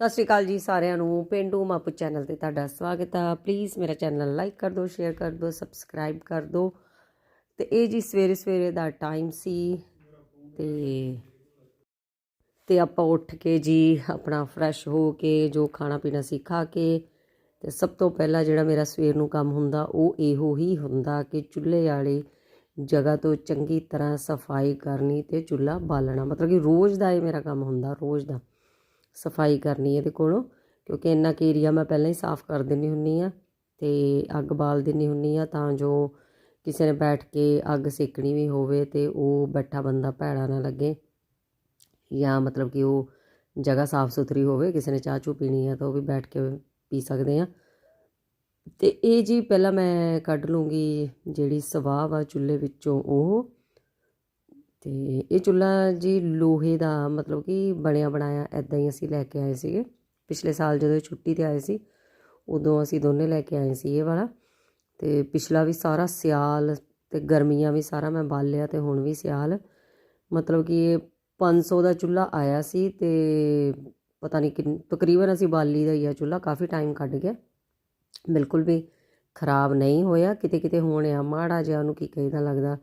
ਸਤਿ ਸ਼੍ਰੀ ਅਕਾਲ ਜੀ ਸਾਰਿਆਂ ਨੂੰ, ਪਿੰਡੂ ਮਾਪੂ ਚੈਨਲ ਤੇ ਤੁਹਾਡਾ ਸਵਾਗਤ ਹੈ ਪਲੀਜ਼ ਮੇਰਾ ਚੈਨਲ ਲਾਈਕ ਕਰ ਦਿਓ ਸ਼ੇਅਰ ਕਰ ਦਿਓ ਸਬਸਕ੍ਰਾਈਬ ਕਰ ਦਿਓ। ਤੇ ਇਹ ਜੀ ਸਵੇਰੇ ਸਵੇਰੇ ਦਾ ਟਾਈਮ ਸੀ ਤੇ ਤੇ ਆਪਾਂ ਉੱਠ ਕੇ ਜੀ ਆਪਣਾ ਫਰੈਸ਼ ਹੋ ਕੇ ਜੋ ਖਾਣਾ ਪੀਣਾ ਸੀ ਖਾ ਕੇ ਤੇ ਸਭ ਤੋਂ ਪਹਿਲਾਂ ਜਿਹੜਾ ਮੇਰਾ ਸਵੇਰ ਨੂੰ ਕੰਮ ਹੁੰਦਾ ਉਹ ਇਹੋ ਹੀ ਹੁੰਦਾ ਕਿ ਚੁੱਲ੍ਹੇ ਵਾਲੇ ਜਗ੍ਹਾ ਤੋਂ ਚੰਗੀ ਤਰ੍ਹਾਂ ਸਫ਼ਾਈ ਕਰਨੀ ਤੇ ਚੁੱਲ੍ਹਾ ਬਾਲਣਾ। ਮਤਲਬ ਕਿ ਰੋਜ਼ ਦਾ ਇਹ ਮੇਰਾ ਕੰਮ ਹੁੰਦਾ, ਰੋਜ਼ ਦਾ। ਸਫ਼ਾਈ ਕਰਨੀ ਇਹਦੇ ਕੋਲੋਂ, ਕਿਉਂਕਿ ਇੰਨਾ ਕੁ ਏਰੀਆ ਮੈਂ ਪਹਿਲਾਂ ਹੀ ਸਾਫ਼ ਕਰ ਦਿੰਦੀ ਹੁੰਨੀ ਆ ਤੇ ਅੱਗ ਬਾਲ ਦਿੰਦੀ ਹੁੰਨੀ ਆ ਤਾਂ ਜੋ ਕਿਸੇ ਨੇ ਬੈਠ ਕੇ ਅੱਗ ਸੇਕਣੀ ਵੀ ਹੋਵੇ ਤੇ ਉਹ ਬੈਠਾ ਬੰਦਾ ਭੈੜਾ ਨਾ ਲੱਗੇ ਜਾਂ ਮਤਲਬ ਕਿ ਉਹ ਜਗ੍ਹਾ ਸਾਫ਼ ਸੁਥਰੀ ਹੋਵੇ, ਕਿਸੇ ਨੇ ਚਾਹ ਚੂ ਪੀਣੀ ਹੈ ਤਾਂ ਉਹ ਵੀ ਬੈਠ ਕੇ ਪੀ ਸਕਦੇ ਆ ਤੇ ਇਹ ਜੀ ਪਹਿਲਾਂ ਮੈਂ ਕੱਢ ਲੂੰਗੀ ਜਿਹੜੀ ਸਵਾਹ ਵਾ ਚੁੱਲ੍ਹੇ ਵਿੱਚੋਂ ਉਹ ਤੇ ਇਹ ਚੁੱਲ੍ਹਾ ਜੀ ਲੋਹੇ ਦਾ ਮਤਲਬ ਕਿ ਬਣਿਆ ਬਣਾਇਆ ਐਦਾਂ ਹੀ ਅਸੀਂ ਲੈ ਕੇ ਆਏ ਸੀਗੇ। ਪਿਛਲੇ ਸਾਲ ਜਦੋਂ ਇਹ ਛੁੱਟੀ ਤੇ ਆਏ ਸੀ, ਉਦੋਂ ਅਸੀਂ ਦੋਨੇ ਲੈ ਕੇ ਆਏ ਸੀ ਇਹ ਵਾਲਾ। ਤੇ ਪਿਛਲਾ ਵੀ ਸਾਰਾ ਸਿਆਲ ਤੇ ਗਰਮੀਆਂ ਵੀ ਸਾਰਾ ਮੈਂ ਬਾਲਿਆ ਤੇ ਹੁਣ ਵੀ ਸਿਆਲ। ਮਤਲਬ ਕਿ ਇਹ 500 ਦਾ ਚੁੱਲ੍ਹਾ ਆਇਆ ਸੀ ਤੇ ਪਤਾ ਨਹੀਂ ਕਿ ਤਕਰੀਬਨ ਅਸੀਂ ਬਾਲੀ ਦਾ ਹੀ ਆ ਚੁੱਲ੍ਹਾ, ਕਾਫੀ ਟਾਈਮ ਕੱਢ ਗਿਆ। ਬਿਲਕੁਲ ਵੀ ਖਰਾਬ ਨਹੀਂ ਹੋਇਆ ਕਿਤੇ ਕਿਤੇ ਹੋਣ ਆ, ਮਾੜਾ ਜਿਹਾ ਉਹਨੂੰ ਕੀ ਕਹੀਦਾ ਲੱਗਦਾ।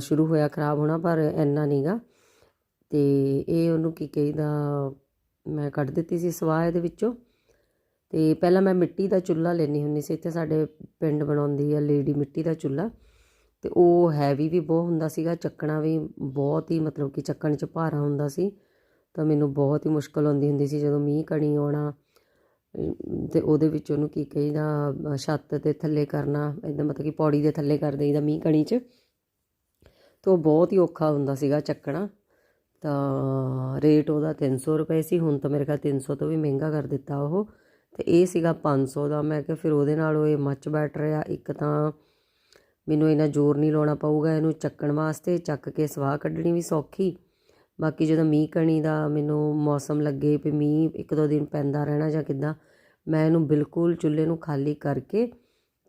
ਸ਼ੁਰੂ ਹੋਇਆ ਖਰਾਬ ਹੋਣਾ ਪਰ ਇੰਨਾ ਨਹੀਂਗਾ ਤੇ ਇਹ ਉਹਨੂੰ ਕੀ ਕਹੀਦਾ ਮੈਂ ਕੱਢ ਦਿੱਤੀ ਸੀ ਸਵਾਹ ਇਹਦੇ ਵਿੱਚੋਂ। ਤੇ ਪਹਿਲਾਂ ਮੈਂ ਮਿੱਟੀ ਦਾ ਚੁੱਲ੍ਹਾ ਲੈਣੀ ਹੁੰਦੀ ਸੀ ਇੱਥੇ ਸਾਡੇ ਪਿੰਡ ਬਣਾਉਂਦੀ ਆ ਲੇਡੀ ਮਿੱਟੀ ਦਾ ਚੁੱਲ੍ਹਾ। ਤੇ ਉਹ ਹੈਵੀ ਵੀ ਬਹੁਤ ਹੁੰਦਾ ਸੀਗਾ ਚੱਕਣਾ ਵੀ ਬਹੁਤ ਹੀ ਮਤਲਬ ਕਿ ਚੱਕਣ 'ਚ ਭਾਰਾ ਹੁੰਦਾ ਸੀ। ਤਾਂ ਮੈਨੂੰ ਬਹੁਤ ਹੀ ਮੁਸ਼ਕਲ ਆਉਂਦੀ ਹੁੰਦੀ ਸੀ ਜਦੋਂ ਮੀਂਹ ਕਣੀ ਆਉਣਾ ਅਮ, ਤੇ ਉਹਦੇ ਵਿੱਚ ਉਹਨੂੰ ਕੀ ਕਹੀਦਾ ਛੱਤ ਦੇ ਥੱਲੇ ਕਰਨਾ ਇਦਾਂ ਮਤਲਬ ਕਿ ਪੌੜੀ ਦੇ ਥੱਲੇ ਕਰ ਦੇਈਦਾ ਮੀਂਹ ਕਣੀ 'ਚ। ਤਾਂ ਉਹ ਬਹੁਤ ਹੀ ਔਖਾ ਹੁੰਦਾ ਸੀਗਾ ਚੱਕਣਾ। ਤਾਂ ਰੇਟ ਉਹਦਾ 300 ਰੁਪਏ ਸੀ, ਹੁਣ ਤਾਂ ਮੇਰੇ ਖਿਆਲ 300 ਤੋਂ ਵੀ ਮਹਿੰਗਾ ਕਰ ਦਿੱਤਾ ਉਹ। ਤੇ ਇਹ ਸੀਗਾ 500 ਦਾ, ਮੈਂ ਕਿਹਾ ਫਿਰ ਉਹਦੇ ਨਾਲੋਂ ਇਹ ਮੱਚ ਬੈਟਰ ਆ। ਇੱਕ ਤਾਂ ਮੈਨੂੰ ਇਹਨਾਂ ਜ਼ੋਰ ਨਹੀਂ ਲਾਉਣਾ ਪਊਗਾ ਇਹਨੂੰ ਚੱਕਣ ਵਾਸਤੇ, ਚੱਕ ਕੇ ਸਵਾਹ ਕੱਢਣੀ ਵੀ ਸੌਖੀ। ਬਾਕੀ ਜਦੋਂ ਮੀਂਹ ਕਣੀ ਦਾ ਮੈਨੂੰ ਮੌਸਮ ਲੱਗੇ ਵੀ ਮੀਂਹ ਇੱਕ ਦੋ ਦਿਨ ਪੈਂਦਾ ਰਹਿਣਾ ਜਾਂ ਕਿੱਦਾਂ, ਮੈਂ ਇਹਨੂੰ ਬਿਲਕੁਲ ਚੁੱਲ੍ਹੇ ਨੂੰ ਖਾਲੀ ਕਰਕੇ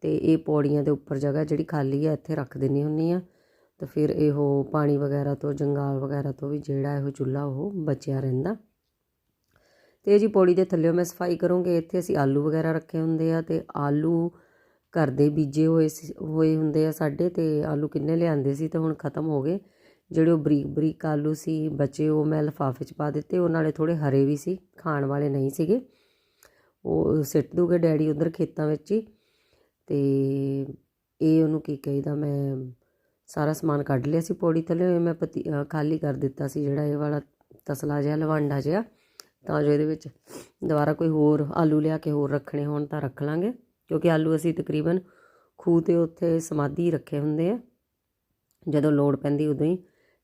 ਤੇ ਇਹ ਪੌੜੀਆਂ ਦੇ ਉੱਪਰ ਜਗ੍ਹਾ ਜਿਹੜੀ ਖਾਲੀ ਆ, ਇੱਥੇ ਰੱਖ ਦਿੰਨੀ ਹੁੰਨੀ ਆ। ਤਾਂ ਫਿਰ ਇਹੋ ਪਾਣੀ ਵਗੈਰਾ ਤੋਂ, ਜੰਗਾਲ ਵਗੈਰਾ ਤੋਂ ਵੀ ਜਿਹੜਾ ਇਹੋ ਚੁੱਲ੍ਹਾ ਉਹ ਬਚਿਆ ਰਹਿੰਦਾ। ਤੇ ਜੀ ਪੌੜੀ ਦੇ ਥੱਲੇ ਮੈਂ ਸਫ਼ਾਈ ਕਰੂੰਗੇ। ਇੱਥੇ ਅਸੀਂ ਆਲੂ ਵਗੈਰਾ ਰੱਖੇ ਹੁੰਦੇ ਆ ਤੇ ਆਲੂ ਘਰ ਦੇ ਬੀਜੇ ਹੋਏ ਸੀ- ਹੋਏ ਹੁੰਦੇ ਆ ਸਾਡੇ ਤੇ ਆਲੂ ਕਿੰਨੇ ਲਿਆਂਦੇ ਸੀ ਤੇ ਹੁਣ ਖਤਮ ਹੋ ਗਏ। ਜਿਹੜੇ ਉਹ ਬਰੀਕ ਬਰੀਕ ਆਲੂ ਸੀ, ਬਚੇ ਉਹ ਮੈਂ ਲਿਫਾਫੇ 'ਚ ਪਾ ਦਿੱਤੇ। ਉਹ ਨਾਲੇ ਥੋੜੇ ਹਰੇ ਵੀ ਸੀ, ਖਾਣ ਵਾਲੇ ਨਹੀਂ ਸੀਗੇ। ਉਹ ਸਿੱਟ ਦੂਗੇ ਡੈਡੀ ਉਧਰ ਖੇਤਾਂ ਵਿੱਚ ਹੀ। ਤੇ ਇਹ ਉਹਨੂੰ ਕੀ ਕਹੀਦਾ ਮੈਂ ਸਾਰਾ ਸਮਾਨ ਕੱਢ ਲਿਆ ਸੀ ਪੌੜੀ ਥੱਲੇ ਮੈਂ ਪਤੀ ਖਾਲੀ ਕਰ ਦਿੱਤਾ ਸੀ ਜਿਹੜਾ ਇਹ ਵਾਲਾ ਤਸਲਾ ਜਿਹਾ, ਲਵਾਂਡਾ ਜਿਹਾ। ਤਾਂ ਜੋ ਇਹਦੇ ਵਿੱਚ ਦੁਬਾਰਾ ਕੋਈ ਹੋਰ ਆਲੂ ਲਿਆ ਕੇ ਹੋਰ ਰੱਖਣੇ ਹੋਣ ਤਾਂ ਰੱਖ ਲਾਂਗੇ, ਕਿਉਂਕਿ ਆਲੂ ਅਸੀਂ ਤਕਰੀਬਨ ਖੂਹ ਤੇ ਉੱਥੇ ਸਮਾਧੀ ਰੱਖੇ ਹੁੰਦੇ ਆ। ਜਦੋਂ ਲੋੜ ਪੈਂਦੀ ਉਦੋਂ ਹੀ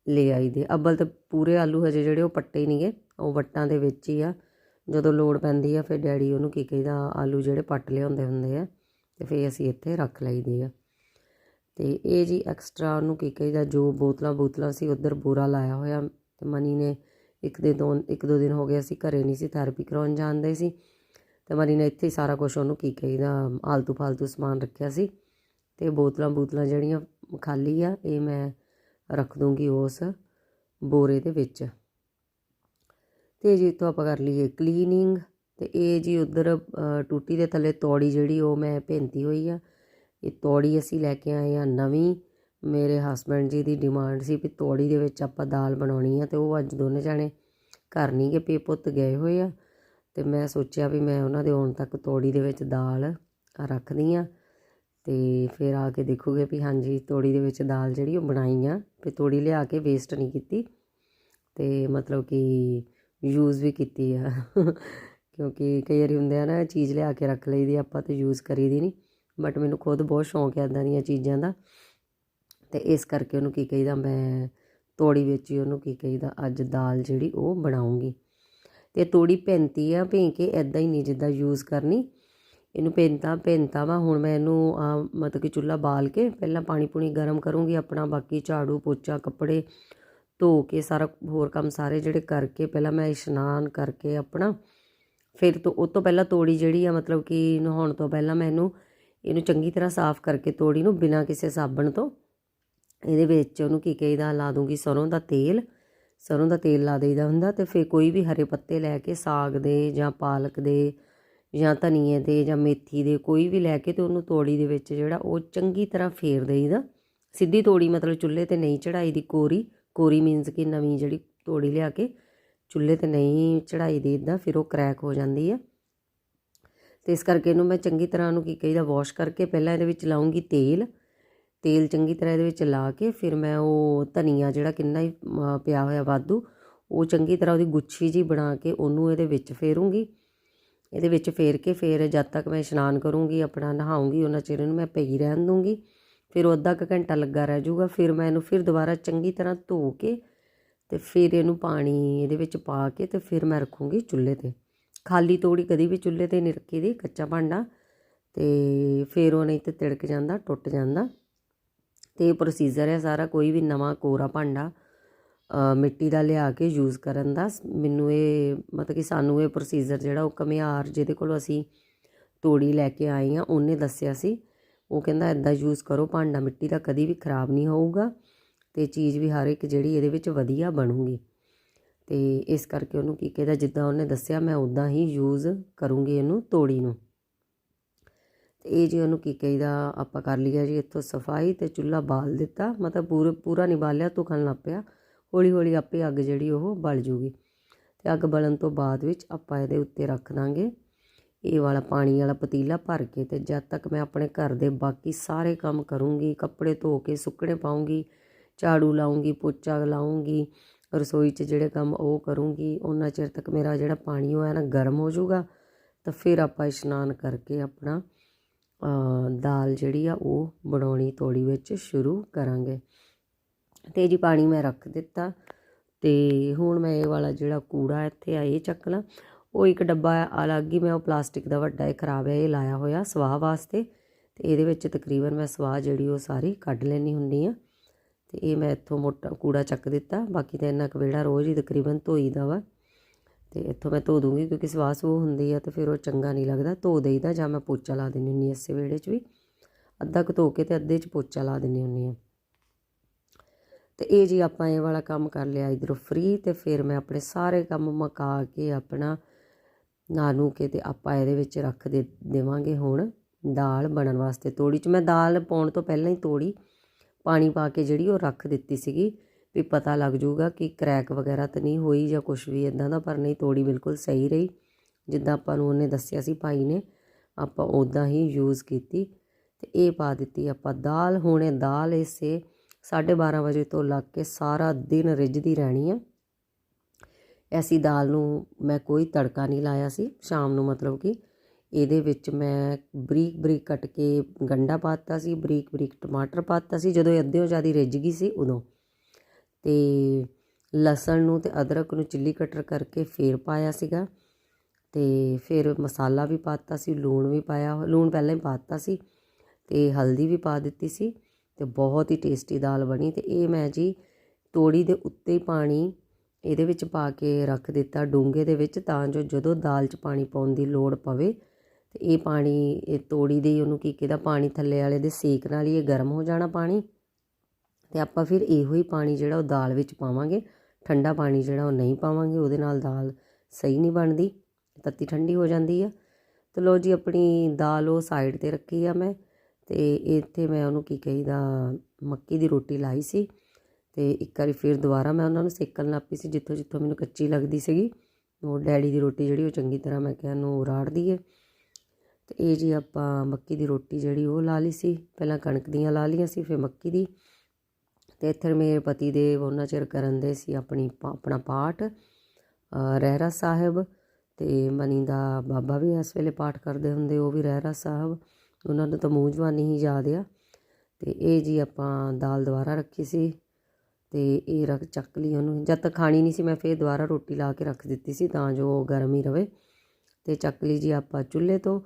ਲੈ ਆਈਦੇ। ਅੱਬਲ ਤਾਂ ਪੂਰੇ ਆਲੂ ਹਜੇ ਜਿਹੜੇ ਉਹ ਪੱਟੇ ਹੀ ਨਹੀਂਗੇ ਉਹ ਵੱਟਾਂ ਦੇ ਵਿੱਚ ਹੀ ਆ। ਜਦੋਂ ਲੋੜ ਪੈਂਦੀ ਆ, ਫਿਰ ਡੈਡੀ ਉਹਨੂੰ ਕੀ ਕਹਿੰਦਾ, ਆਲੂ ਜਿਹੜੇ ਪੱਟ ਲਿਆਉਂਦੇ ਹੁੰਦੇ ਆ, ਤੇ ਫਿਰ ਅਸੀਂ ਇੱਥੇ ਰੱਖ ਲਈਦੇ ਆ। ਤੇ ਇਹ ਜੀ ਐਕਸਟਰਾ ਉਹਨੂੰ ਕੀ ਕਹੀਦਾ, ਜੋ ਬੋਤਲਾਂ ਬੋਤਲਾਂ ਸੀ ਉਧਰ ਬੋਰਾ ਲਾਇਆ ਹੋਇਆ ਤੇ ਮਨੀ ਨੇ ਇੱਕ ਦੇ ਦੋ, ਇੱਕ ਦੋ ਦਿਨ ਹੋ ਗਏ ਅਸੀਂ ਘਰੇ ਨਹੀਂ ਸੀ ਥੈਰੇਪੀ ਕਰਾਉਣ ਜਾਂਦੇ ਸੀ ਤੇ ਮਨੀ ਨੇ ਇੱਥੇ ਹੀ ਸਾਰਾ ਕੁਝ ਉਹਨੂੰ ਕੀ ਕਹੀਦਾ, ਆਲਤੂ ਫਾਲਤੂ ਸਮਾਨ ਰੱਖਿਆ ਸੀ ਤੇ ਬੋਤਲਾਂ ਬੋਤਲਾਂ ਜਿਹੜੀਆਂ ਖਾਲੀ ਆ, ਇਹ ਮੈਂ ਰੱਖ ਦੂੰਗੀ ਉਸ ਬੋਰੇ ਦੇ ਵਿੱਚ। ਤੇ ਜੀ ਤੋਂ ਆਪਾਂ ਕਰ ਲਈਏ ਕਲੀਨਿੰਗ ਤੇ ਇਹ ਜੀ ਉਧਰ ਟੂਟੀ ਦੇ ਥੱਲੇ ਤੌੜੀ ਜਿਹੜੀ ਉਹ ਮੈਂ ਭੇਂਤੀ ਹੋਈ ਆ ਇਹ ਤੌੜੀ ਅਸੀਂ ਲੈ ਕੇ ਆਏ ਆ ਨਵੀਂ। ਮੇਰੇ ਹਸਬੰਡ ਜੀ ਦੀ ਡਿਮਾਂਡ ਸੀ ਵੀ ਤੌੜੀ ਦੇ ਵਿੱਚ ਆਪਾਂ ਦਾਲ ਬਣਾਉਣੀ ਆ ਤੇ ਉਹ ਅੱਜ ਦੋਨੇ ਜਾਣੇ ਘਰ ਨਹੀਂ ਗਏ ਪੇ ਪੁੱਤ ਗਏ ਹੋਏ ਆ। ਤੇ ਮੈਂ ਸੋਚਿਆ ਵੀ ਮੈਂ ਉਹਨਾਂ ਦੇ ਆਉਣ ਤੱਕ ਤੌੜੀ ਦੇ ਵਿੱਚ ਦਾਲ ਰੱਖਦੀ ਆ। ਤੇ ਫਿਰ ਆ ਕੇ ਦੇਖੋਗੇ ਵੀ ਹਾਂਜੀ, ਤੋੜੀ ਦੇ ਵਿੱਚ ਦਾਲ ਜਿਹੜੀ ਉਹ ਬਣਾਈ ਆ ਤੇ ਤੋੜੀ ਲਿਆ ਕੇ ਵੇਸਟ ਨਹੀਂ ਕੀਤੀ। ਤੇ ਮਤਲਬ ਕਿ ਯੂਜ਼ ਵੀ ਕੀਤੀ ਆ। ਕਿਉਂਕਿ ਕਈ ਵਾਰੀ ਹੁੰਦੇ ਆ ਨਾ ਚੀਜ਼ ਲਿਆ ਕੇ ਰੱਖ ਲਈਦੀ ਆਪਾਂ ਤੇ ਯੂਜ਼ ਕਰੀਦੀ ਨਹੀਂ ਬਟ ਮੈਨੂੰ ਖੁਦ ਬਹੁਤ ਸ਼ੌਂਕ ਹੈ ਇਦਾਂ ਦੀਆਂ ਚੀਜ਼ਾਂ ਦਾ। ਤੇ ਇਸ ਕਰਕੇ ਉਹਨੂੰ ਕੀ ਕਹੀਦਾ, ਮੈਂ ਤੋੜੀ ਵਿੱਚ ਹੀ ਉਹਨੂੰ ਕੀ ਕਹੀਦਾ, ਅੱਜ ਦਾਲ ਜਿਹੜੀ ਉਹ ਬਣਾਉਂਗੀ। ਤੇ ਤੋੜੀ ਪੈਂਤੀ ਆ ਭੇਂ ਕੇ ਐਦਾਂ ਹੀ ਨਹੀਂ ਜਿੱਦਾਂ ਯੂਜ਼ ਕਰਨੀ। ਇਹਨੂੰ ਪੈਂਤਾ ਪੈਂਤਾ ਵਾ, ਹੁਣ ਮੈਂ ਇਹਨੂੰ ਆ ਮਤਲਬ ਕਿ ਚੁੱਲ੍ਹਾ ਬਾਲ ਕੇ ਪਹਿਲਾਂ ਪਾਣੀ ਪੂਣੀ ਗਰਮ ਕਰੂੰਗੀ, ਆਪਣਾ ਬਾਕੀ ਝਾੜੂ, ਪੋਚਾ, ਕੱਪੜੇ ਧੋ ਕੇ ਸਾਰਾ ਹੋਰ ਕੰਮ ਸਾਰੇ ਜਿਹੜੇ ਕਰਕੇ ਪਹਿਲਾਂ ਮੈਂ ਇਸ਼ਨਾਨ ਕਰਕੇ ਆਪਣਾ। ਫਿਰ ਤੋਂ, ਉਹ ਤੋਂ ਪਹਿਲਾਂ ਤੋੜੀ ਜਿਹੜੀ ਆ ਮਤਲਬ ਕਿ ਨਹਾਉਣ ਤੋਂ ਪਹਿਲਾਂ ਮੈਂ ਇਹਨੂੰ ਇਹਨੂੰ ਚੰਗੀ ਤਰ੍ਹਾਂ ਸਾਫ਼ ਕਰਕੇ ਤੋੜੀ ਨੂੰ ਬਿਨਾਂ ਕਿਸੇ ਸਾਬਣ ਤੋਂ। ਇਹਦੇ ਵਿੱਚ ਉਹਨੂੰ ਕੀ ਕਹੀਦਾ, ਲਾ ਦੂੰਗੀ ਸਰੋਂ ਦਾ ਤੇਲ। ਸਰੋਂ ਦਾ ਤੇਲ ਲਾ ਦੇਈਦਾ ਹੁੰਦਾ ਤੇ ਫਿਰ ਕੋਈ ਵੀ ਹਰੇ ਪੱਤੇ ਲੈ ਕੇ ਸਾਗ ਦੇ ਜਾਂ ਪਾਲਕ ਦੇ ਜਾਂ ਧਨੀਏ ਦੇ ਜਾਂ ਮੇਥੀ ਦੇ ਕੋਈ ਵੀ ਲੈ ਕੇ ਤੇ ਉਹਨੂੰ ਤੋੜੀ ਦੇ ਵਿੱਚ ਜਿਹੜਾ ਉਹ ਚੰਗੀ ਤਰ੍ਹਾਂ ਫੇਰ ਦੇਈਦਾ। ਸਿੱਧੀ ਤੋੜੀ ਮਤਲਬ ਚੁੱਲ੍ਹੇ ਤੇ ਨਹੀਂ ਚੜਾਈ ਦੀ ਕੋਰੀ। ਕੋਰੀ ਮੀਨਸ ਕਿ ਨਵੀਂ ਜਿਹੜੀ ਤੋੜੀ ਲਿਆ ਕੇ ਚੁੱਲ੍ਹੇ ਤੇ ਨਹੀਂ ਚੜਾਈ ਦੀ ਇਦਾਂ ਫਿਰ ਉਹ ਕ੍ਰੈਕ ਹੋ ਜਾਂਦੀ ਹੈ ਤੇ ਇਸ ਕਰਕੇ ਇਹਨੂੰ ਮੈਂ ਚੰਗੀ ਤਰ੍ਹਾਂ ਉਹਨੂੰ ਕੀ ਕਹੀਦਾ ਵਾਸ਼ ਕਰਕੇ ਪਹਿਲਾਂ ਇਹਦੇ ਵਿੱਚ ਲਾਉਂਗੀ ਤੇਲ। ਤੇਲ ਚੰਗੀ ਤਰ੍ਹਾਂ ਇਹਦੇ ਵਿੱਚ ਲਾ ਕੇ ਫਿਰ ਮੈਂ ਉਹ ਧਨੀਆ ਜਿਹੜਾ ਕਿੰਨਾ ਹੀ ਪਿਆ ਹੋਇਆ ਵਾਧੂ, ਉਹ ਚੰਗੀ ਤਰ੍ਹਾਂ ਉਹਦੀ ਗੁੱਛੀ ਜੀ ਬਣਾ ਕੇ ਉਹਨੂੰ ਇਹਦੇ ਵਿੱਚ ਫੇਰੂੰਗੀ। ਇਹਦੇ ਵਿੱਚ ਫੇਰ ਕੇ ਫਿਰ ਜਦ ਤੱਕ ਮੈਂ ਇਸ਼ਨਾਨ ਕਰੂੰਗੀ, ਆਪਣਾ ਨਹਾਉਂਗੀ ਉਹਨਾਂ ਚਿਰ ਨੂੰ ਮੈਂ ਪਈ ਰਹਿਣ ਦੂੰਗੀ। ਫਿਰ ਉਹ ਅੱਧਾ ਕੁ ਘੰਟਾ ਲੱਗਾ ਰਹਿ ਜਾਊਗਾ, ਫਿਰ ਮੈਂ ਇਹਨੂੰ ਫਿਰ ਦੁਬਾਰਾ ਚੰਗੀ ਤਰ੍ਹਾਂ ਧੋ ਕੇ ਤੇ ਫਿਰ ਇਹਨੂੰ ਪਾਣੀ ਇਹਦੇ ਵਿੱਚ ਪਾ ਕੇ ਤੇ ਫਿਰ ਮੈਂ ਰੱਖੂੰਗੀ ਚੁੱਲ੍ਹੇ ਤੇ। ਖਾਲੀ ਤੋੜੀ ਕਦੀ ਵੀ ਚੁੱਲ੍ਹੇ ਤੇ ਨਹੀਂ ਰੱਖੀ ਦੀ ਕੱਚਾ ਭਾਂਡਾ ਤੇ ਫਿਰ ਉਹ ਨਹੀਂ ਤੇ ਤਿੜਕ ਜਾਂਦਾ, ਟੁੱਟ ਜਾਂਦਾ। ਤੇ ਇਹ ਪ੍ਰੋਸੀਜਰ ਹੈ ਸਾਰਾ, ਕੋਈ ਵੀ ਨਵਾਂ ਕੋਰਾ ਭਾਂਡਾ ਮਿੱਟੀ ਦਾ ਲਿਆ ਕੇ ਯੂਜ਼ ਕਰਨ ਦਾ। ਮੈਨੂੰ ਇਹ ਮਤਲਬ ਕਿ ਸਾਨੂੰ ਇਹ ਪ੍ਰੋਸੀਜਰ ਜਿਹੜਾ ਉਹ ਕਮਿਆਰ ਜਿਹਦੇ ਕੋਲੋਂ ਅਸੀਂ ਤੋੜੀ ਲੈ ਕੇ ਆਏ ਆ ਉਹਨੇ ਦੱਸਿਆ ਸੀ। ਉਹ ਕਹਿੰਦਾ ਇਦਾਂ ਯੂਜ਼ ਕਰੋ, ਭਾਂਡਾ ਮਿੱਟੀ ਦਾ ਕਦੀ ਵੀ ਖਰਾਬ ਨਹੀਂ ਹੋਊਗਾ ਤੇ ਚੀਜ਼ ਵੀ ਹਰ ਇੱਕ ਜਿਹੜੀ ਇਹਦੇ ਵਿੱਚ ਵਧੀਆ ਬਣੂਗੀ। ਤੇ ਇਸ ਕਰਕੇ ਉਹਨੂੰ ਕੀ ਕਹਿੰਦਾ ਜਿੱਦਾਂ ਉਹਨੇ ਦੱਸਿਆ, ਮੈਂ ਉਦਾਂ ਹੀ ਯੂਜ਼ ਕਰੂੰਗੀ ਇਹਨੂੰ ਤੋੜੀ ਨੂੰ। ਤੇ ਇਹ ਜੀ ਉਹਨੂੰ ਕੀ ਕਹੀਦਾ, ਆਪਾਂ ਕਰ ਲਿਆ ਜੀ ਇੱਥੋਂ ਸਫ਼ਾਈ ਤੇ ਚੁੱਲ੍ਹਾ ਬਾਲ ਦਿੱਤਾ, ਮਤਲਬ ਪੂਰਾ ਪੂਰਾ ਨਹੀਂ ਬਾਲਿਆ ਧੁਖਣ ਲੱਗ ਪਿਆ। ਹੌਲੀ ਹੌਲੀ ਆਪੇ ਅੱਗ ਜਿਹੜੀ ਉਹ ਬਲ ਜੂਗੀ। ਤੇ ਅੱਗ ਬਲਣ ਤੋਂ ਬਾਅਦ ਵਿੱਚ ਆਪਾਂ ਇਹਦੇ ਉੱਤੇ ਰੱਖ ਦਾਂਗੇ। ਇਹ ਵਾਲਾ ਪਾਣੀ ਵਾਲਾ ਪਤੀਲਾ ਭਰ ਕੇ ਤੇ ਜਦ ਤੱਕ ਮੈਂ ਆਪਣੇ ਘਰ ਦੇ ਬਾਕੀ ਸਾਰੇ ਕੰਮ ਕਰੂੰਗੀ, ਕੱਪੜੇ ਧੋ ਕੇ ਸੁੱਕਣੇ ਪਾਉਂਗੀ, ਝਾੜੂ ਲਾਉਂਗੀ, ਪੋਚਾ ਲਾਉਂਗੀ ਰਸੋਈ 'ਚ ਜਿਹੜੇ ਕੰਮ ਉਹ ਕਰੂੰਗੀ, ਉਹਨਾਂ ਚਿਰ ਤੱਕ ਮੇਰਾ ਜਿਹੜਾ ਪਾਣੀ ਉਹ ਹੈ ਨਾ ਗਰਮ ਹੋ ਜਾਊਗਾ, ਤਾਂ ਫਿਰ ਆਪਾਂ ਇਸ਼ਨਾਨ ਕਰਕੇ ਆਪਣਾ ਦਾਲ ਜਿਹੜੀ ਆ ਉਹ ਬਣਾਉਣੀ ਤੋੜੀ ਵਿੱਚ ਸ਼ੁਰੂ ਕਰਾਂਗੇ। ਤੇ ਜੀ ਪਾਣੀ ਮੈਂ ਰੱਖ ਦਿੱਤਾ, ਤੇ ਹੁਣ ਮੈਂ ਇਹ ਵਾਲਾ ਜਿਹੜਾ ਕੂੜਾ ਇੱਥੇ ਆ ਇਹ ਚੱਕ ਲਾਂ। ਉਹ ਇੱਕ ਡੱਬਾ ਅਲੱਗ ਹੀ ਮੈਂ ਉਹ ਪਲਾਸਟਿਕ ਦਾ ਵੱਡਾ ਇਹ ਖਰਾਬ ਹੈ, ਇਹ ਲਾਇਆ ਹੋਇਆ ਸਵਾਹ ਵਾਸਤੇ, ਤੇ ਇਹਦੇ ਵਿੱਚ ਤਕਰੀਬਨ ਮੈਂ ਸਵਾਹ ਜਿਹੜੀ ਉਹ ਸਾਰੀ ਕੱਢ ਲੈਣੀ ਹੁੰਦੀ ਆ ਤੇ ਇਹ ਮੈਂ ਇੱਥੋਂ ਮੋਟਾ ਕੂੜਾ ਚੱਕ ਦਿੱਤਾ, ਬਾਕੀ ਤਾਂ ਇੰਨਾ ਕੁ ਵਿਹੜਾ ਰੋਜ਼ ਹੀ ਤਕਰੀਬਨ ਧੋਈਦਾ ਵਾ। ਤੇ ਇੱਥੋਂ ਮੈਂ ਧੋ ਦੂੰਗੀ ਕਿਉਂਕਿ ਸਵਾਹ ਸੂ ਹੁੰਦੀ ਆ ਤੇ ਫਿਰ ਉਹ ਚੰਗਾ ਨਹੀਂ ਲੱਗਦਾ। ਧੋ ਦੇਈਦਾ ਜਾਂ ਮੈਂ ਪੋਚਾ ਲਾ ਦਿੰਦੀ ਹੁੰਦੀ ਇਸੇ ਵਿਹੜੇ 'ਚ ਵੀ। ਅੱਧਾ ਕੁ ਧੋ ਕੇ ਤੇ ਅੱਧੇ 'ਚ ਪੋਚਾ ਲਾ ਦਿੰਦੀ ਹੁੰਦੀ ਆ। ਤੇ ਇਹ ਜੀ ਆਪਾਂ ਇਹ ਵਾਲਾ ਕੰਮ ਕਰ ਲਿਆ ਇਧਰੋਂ ਫ੍ਰੀ ਤੇ ਫਿਰ ਮੈਂ ਆਪਣੇ ਸਾਰੇ ਕੰਮ ਮਕਾ ਕੇ ਆਪਣਾ ਨਾਨੂ ਕੇ ਤੇ ਆਪਾਂ ਇਹਦੇ ਵਿੱਚ ਰੱਖ ਦੇ, ਦੇਵਾਂਗੇ ਹੁਣ ਦਾਲ ਬਣਨ ਵਾਸਤੇ। ਤੋੜੀ 'ਚ ਮੈਂ ਦਾਲ ਪਾਉਣ ਤੋਂ ਪਹਿਲਾਂ ਹੀ ਤੋੜੀ। ਪਾਣੀ ਪਾ ਕੇ ਜਿਹੜੀ ਉਹ ਰੱਖ ਦਿੱਤੀ ਸੀਗੀ ਵੀ ਪਤਾ ਲੱਗ ਜਾਊਗਾ ਕਿ ਕ੍ਰੈਕ ਵਗੈਰਾ ਤਾਂ ਨਹੀਂ ਹੋਈ ਜਾਂ ਕੁਝ ਵੀ ਇਦਾਂ ਦਾ, ਪਰ ਨਹੀਂ, ਤੋੜੀ ਬਿਲਕੁਲ ਸਹੀ ਰਹੀ। ਜਿੱਦਾਂ ਆਪਾਂ ਨੂੰ ਉਹਨੇ ਦੱਸਿਆ ਸੀ ਭਾਈ ਨੇ, ਆਪਾਂ ਉਦਾਂ ਹੀ ਯੂਜ਼ ਕੀਤੀ ਤੇ ਇਹ ਪਾ ਦਿੱਤੀ ਆਪਾਂ ਦਾਲ। ਹੁਣੇ ਦਾਲ ਇਸੇ 12:30 ਵਜੇ ਤੋਂ ਲੱਗ ਕੇ ਸਾਰਾ ਦਿਨ ਰਿੱਝਦੀ ਰਹਿਣੀ ਆ। ਐਸੀ ਦਾਲ ਨੂੰ ਮੈਂ ਕੋਈ ਤੜਕਾ ਨਹੀਂ ਲਾਇਆ ਸੀ, ਸ਼ਾਮ ਨੂੰ ਮਤਲਬ ਕਿ ਇਹਦੇ ਵਿੱਚ ਮੈਂ ਬਰੀਕ ਬਰੀਕ ਕੱਟ ਕੇ ਗੰਡਾ ਪਾਤਾ ਸੀ, ਬਰੀਕ ਬਰੀਕ ਟਮਾਟਰ ਪਾਤਾ ਸੀ, ਜਦੋਂ ਇਹ ਅੱਧਿਓਂ ਜ਼ਿਆਦਾ ਰਿੱਝ ਗਈ ਸੀ ਉਦੋਂ। ਤੇ ਲਸਣ ਨੂੰ ਤੇ ਅਦਰਕ ਨੂੰ ਚਿੱਲੀ ਕਟਰ ਕਰਕੇ ਫੇਰ ਪਾਇਆ ਸੀਗਾ। ਤੇ ਫਿਰ ਮਸਾਲਾ ਵੀ ਪਾਤਾ ਸੀ, ਲੂਣ ਵੀ ਪਾਇਆ, ਲੂਣ ਪਹਿਲਾਂ ਹੀ ਪਾਤਾ ਸੀ ਤੇ ਹਲਦੀ ਵੀ ਪਾ ਦਿੱਤੀ ਸੀ ਤੇ ਬਹੁਤ ਹੀ ਟੇਸਟੀ ਦਾਲ ਬਣੀ ਤੇ ਇਹ ਮੈਂ ਜੀ ਤੋੜੀ ਦੇ ਉੱਤੇ ਹੀ ਪਾਣੀ ਇਹਦੇ ਵਿੱਚ ਪਾ ਕੇ ਰੱਖ ਦਿੱਤਾ ਡੂੰਘੇ ਦੇ ਵਿੱਚ ਤਾਂ ਜੋ ਜਦੋਂ ਦਾਲ 'ਚ ਪਾਣੀ ਪਾਉਣ ਦੀ ਲੋੜ ਪਵੇ ਤੇ ਇਹ ਪਾਣੀ, ਇਹ ਤੋੜੀ ਦੇ ਉਹਨੂੰ ਕੀ ਕਹਿੰਦਾ ਪਾਣੀ ਥੱਲੇ ਵਾਲੇ ਦੇ ਸੇਕ ਨਾਲ ਹੀ ਇਹ ਗਰਮ ਹੋ ਜਾਣਾ ਪਾਣੀ। ਤੇ ਆਪਾਂ ਫਿਰ ਇਹੋ ਹੀ ਪਾਣੀ ਜਿਹੜਾ ਉਹ ਦਾਲ ਵਿੱਚ ਪਾਵਾਂਗੇ। ਠੰਡਾ ਪਾਣੀ ਜਿਹੜਾ ਉਹ ਨਹੀਂ ਪਾਵਾਂਗੇ, ਉਹਦੇ ਨਾਲ ਦਾਲ ਸਹੀ ਨਹੀਂ ਬਣਦੀ, ਤੱਤੀ ਠੰਡੀ ਹੋ ਜਾਂਦੀ ਆ। ਤੇ ਲੋ ਜੀ, ਆਪਣੀ ਦਾਲ ਉਹ ਸਾਈਡ ਤੇ ਰੱਖੀ ਆ ਮੈਂ, ਤੇ ਇੱਥੇ ਮੈਂ ਉਹਨੂੰ ਕੀ ਕਹੀਦਾ, ਮੱਕੀ ਦੀ ਰੋਟੀ ਲਾਈ ਸੀ। ਤੇ ਇੱਕ ਵਾਰੀ ਫਿਰ ਦੁਬਾਰਾ ਮੈਂ ਉਹਨਾਂ ਨੂੰ ਸੇਕਣ ਲੱਗ ਪਈ ਸੀ ਜਿੱਥੋਂ ਜਿੱਥੋਂ ਮੈਨੂੰ ਕੱਚੀ ਲੱਗਦੀ ਸੀਗੀ। ਉਹ ਡੈਡੀ ਦੀ ਰੋਟੀ ਜਿਹੜੀ ਉਹ ਚੰਗੀ ਤਰ੍ਹਾਂ ਮੈਂ ਕਿਹਾ ਨੂੰ ਰਾੜ ਦਈਏ। ਤੇ ਇਹ ਜੀ ਆਪਾਂ ਮੱਕੀ ਦੀ ਰੋਟੀ ਜਿਹੜੀ ਉਹ ਲਾ ਲਈ ਸੀ। ਪਹਿਲਾਂ ਕਣਕ ਦੀਆਂ ਲਾ ਲਈਆਂ ਸੀ, ਫਿਰ ਮੱਕੀ ਦੀ। ਤੇ ਇੱਥੇ ਮੇਰੇ ਪਤੀ ਦੇ ਉਹਨਾਂ ਚਿਰ ਕਰਨ ਦੇ ਸੀ ਆਪਣੀ ਪਾ- ਆਪਣਾ ਪਾਠ ਰਹਿਰਾ ਸਾਹਿਬ। ਤੇ ਮਨੀ ਦਾ ਬਾਬਾ ਵੀ ਇਸ ਵੇਲੇ ਪਾਠ ਕਰਦੇ ਹੁੰਦੇ, ਉਹ ਵੀ ਰਹਿਰਾ ਸਾਹਿਬ। ਉਹਨਾਂ ਨੂੰ ਤਾਂ ਮੂੰਹ ਜਵਾਨੀ ਹੀ ਯਾਦ ਆ। ਤੇ ਇਹ ਜੀ ਆਪਾਂ ਦਾਲ ਦੁਬਾਰਾ ਰੱਖੀ ਸੀ ਤੇ ਇਹ ਰੱਖ, ਚੱਕ ਲਈ ਉਹਨੂੰ। ਜਦ ਤੱਕ ਖਾਣੀ ਨਹੀਂ ਸੀ, ਮੈਂ ਫੇਰ ਦੁਬਾਰਾ ਰੋਟੀ ਲਾ ਕੇ ਰੱਖ ਦਿੱਤੀ ਸੀ ਤਾਂ ਜੋ ਗਰਮ ਹੀ ਰਵੇ। ਤੇ ਚੱਕ ਲਈ ਜੀ ਆਪਾਂ ਚੁੱਲ੍ਹੇ ਤੋਂ।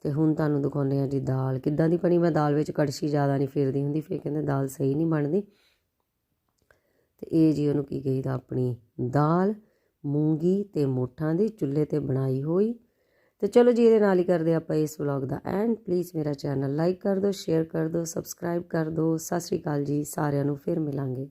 ਤੇ ਹੁਣ ਤੁਹਾਨੂੰ ਦਿਖਾਉਂਦੇ ਆ ਜੀ ਦਾਲ। ਕਿੱਦਾਂ ਦੀ ਬਣੀ? ਮੈਂ ਦਾਲ ਵਿੱਚ ਕੜਛੀ ਜ਼ਿਆਦਾ ਨਹੀਂ ਫੇਰਦੀ ਹੁੰਦੀ, ਫੇਰ ਕਹਿੰਦੇ ਦਾਲ ਸਹੀ ਨਹੀਂ ਬਣਦੀ। ਤੇ ਇਹ ਜੀ ਉਹਨੂੰ ਕੀ ਕਹੀਦਾ ਆਪਣੀ ਦਾਲ, ਮੂੰਗੀ ਤੇ ਮੋਠਾਂ ਦੀ ਚੁੱਲ੍ਹੇ ਤੇ ਬਣਾਈ ਹੋਈ। ਤੇ ਚਲੋ ਜੀ, ਇਹਦੇ ਨਾਲ ਹੀ ਕਰਦੇ ਆਪਾਂ ਇਸ ਵਲੌਗ ਦਾ ਐਂਡ। ਪਲੀਜ਼ ਮੇਰਾ ਚੈਨਲ ਲਾਈਕ ਕਰ ਦਿਓ, ਸ਼ੇਅਰ ਕਰ ਦਿਓ, ਸਬਸਕ੍ਰਾਈਬ ਕਰ ਦਿਓ। ਸਤਿ ਸ਼੍ਰੀ ਅਕਾਲ ਜੀ, ਸਾਰਿਆਂ ਨੂੰ ਫਿਰ ਮਿਲਾਂਗੇ।